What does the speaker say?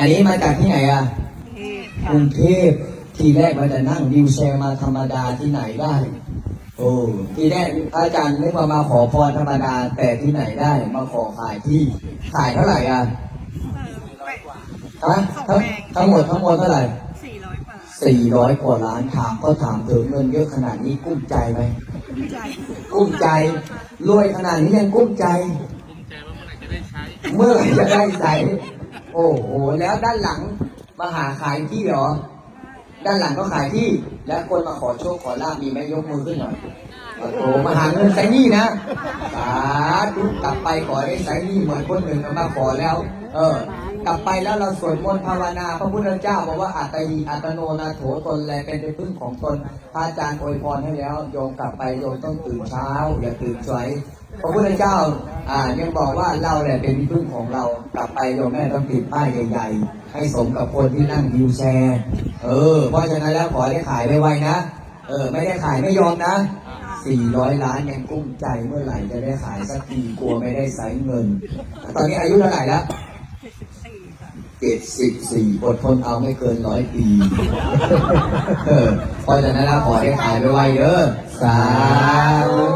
อันนี้มาจากที่ไหนอะกรุงเทพทีแรกว่าจะนั่งวิวแชร์มาธรรมดาที่ไหนได้โอ้ทีแรกพระอาจารย์นึกว่ามาขอพรธรรมดาแต่ที่ไหนได้มาขอขายที่ขายเท่าไหร่อะฮะทั้งทั้งหมดทั้งหมดเท่าไหร่สี่ร้อยบาทสี่ร้อยกว่าล้านถามก็ถามเถอะเงินเยอะขนาดนี้กุ้มใจไหมดีใจกุ้มใจรวยขนาดนี้ยังกุ้มใจ เมื่อไหร่จะได้ใช้ โอ้โห แล้วด้านหลังมาหาขายที่เหรอ ด้านหลังก็ขายที่ แล้วคนมาขอโชคขอลาบมีไหมยกมือขึ้นหน่อย โอ้โห มาหาเงินใช้หนี้นะ สาธุกลับไปขอได้ใช้หนี้เหมือนคนอื่นเขามาขอแล้ว เออ กลับไปแล้วเราสวดมนต์ภาวนา พระพุทธเจ้าบอกว่าอัตติอัตโนนาโถตนแลเป็นที่พึ่งของตน พระอาจารย์อวยพรให้แล้ว โยมกลับไปโยมต้องตื่นเช้า อย่าตื่นสวยพระพุทธเจ้า อ่ายังบอกว่าเราแหละเป็นที่พึ่งของเรากลับไปโยมแม่ต้องติดป้ายใหญ่ๆ ให้สมกับคนที่นั่งวิวแชร์ เออ เพราะฉะนั้นแล้วขอได้ขายไวๆนะ เออ ไม่ได้ขายไม่ยอมนะ 400 ล้านยังกุ้มใจเมื่อไหร่จะได้ขายสักทีกลัวไม่ได้ใช้เงิน ตอนนี้อายุเท่าไหร่แล้วเจ็ดสิบสี่ค่ะ74อดทนเอาไม่เกินร้อยปี เออเพราะฉะนั้นแล้วขอให้ขายไวๆเด้อสาธุ